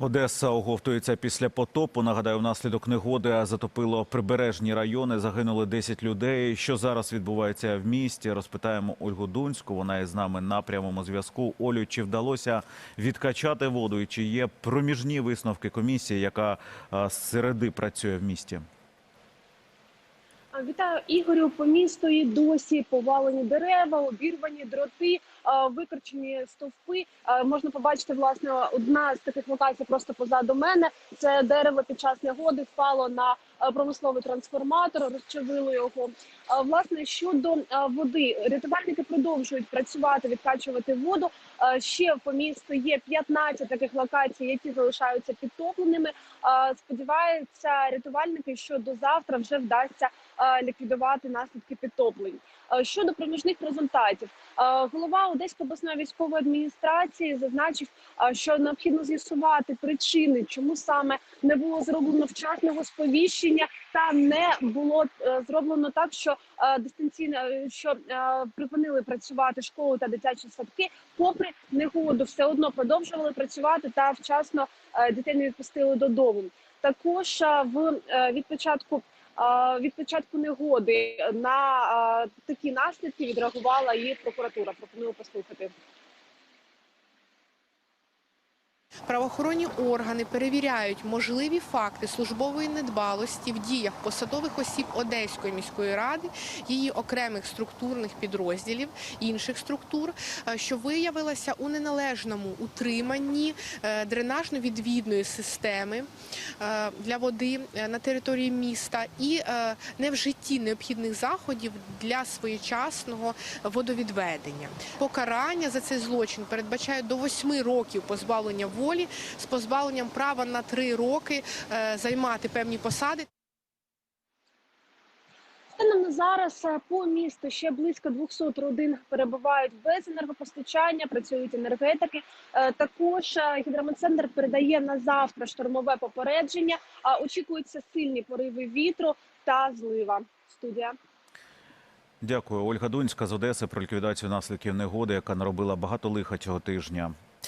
Одеса оговтується після потопу. Нагадаю, внаслідок негоди затопило прибережні райони. Загинули 10 людей. Що зараз відбувається в місті? Розпитаємо Ольгу Дунську. Вона із нами на прямому зв'язку. Олю, чи вдалося відкачати воду? І чи є проміжні висновки комісії, яка з середи працює в місті? Вітаю Ігорю. По місту і досі повалені дерева, обірвані дроти, а, викорчені стовпи. Можна побачити власне одна з таких локацій просто позаду мене. Це дерево під час негоди впало на промисловий трансформатор, розчавило його. Власне щодо води, рятувальники продовжують працювати, відкачувати воду. Ще по місту є 15 таких локацій, які залишаються підтопленими. Сподіваються рятувальники, що до завтра вже вдасться е, ліквідувати наслідки підтоплень. Е, Щодо проміжних результатів, е, голова Одеської обласної військової адміністрації зазначив, е, що необхідно з'ясувати причини, чому саме не було зроблено вчасного сповіщення, та не було е, зроблено так, що е, дистанційно е, що е, припинили працювати школи та дитячі садки, попри негоду, все одно продовжували працювати та вчасно е, дітей не відпустили додому. Також е, в е, від початку е, від початку негоди на такі наслідки відреагувала і прокуратура. Пропоную послухати. Правоохоронні органи перевіряють можливі факти службової недбалості в діях посадових осіб Одеської міської ради, її окремих структурних підрозділів, інших структур, е, що виявилося у неналежному утриманні е, дренажно-відвідної системи е, для води на території міста і е, невжитті необхідних заходів для своєчасного водовідведення. Покарання за цей злочин передбачає до 8 років позбавлення волі з позбавленням права на 3 роки е, займати певні посади. Станом на зараз е, по місту ще близько 200 родин перебувають без енергопостачання, працюють енергетики. Е, Також гідрометцентр передає на завтра штормове попередження. А очікуються сильні пориви вітру та злива. Студія. Дякую, Ольга Дунська з Одеси про ліквідацію наслідків негоди, яка наробила багато лиха цього тижня.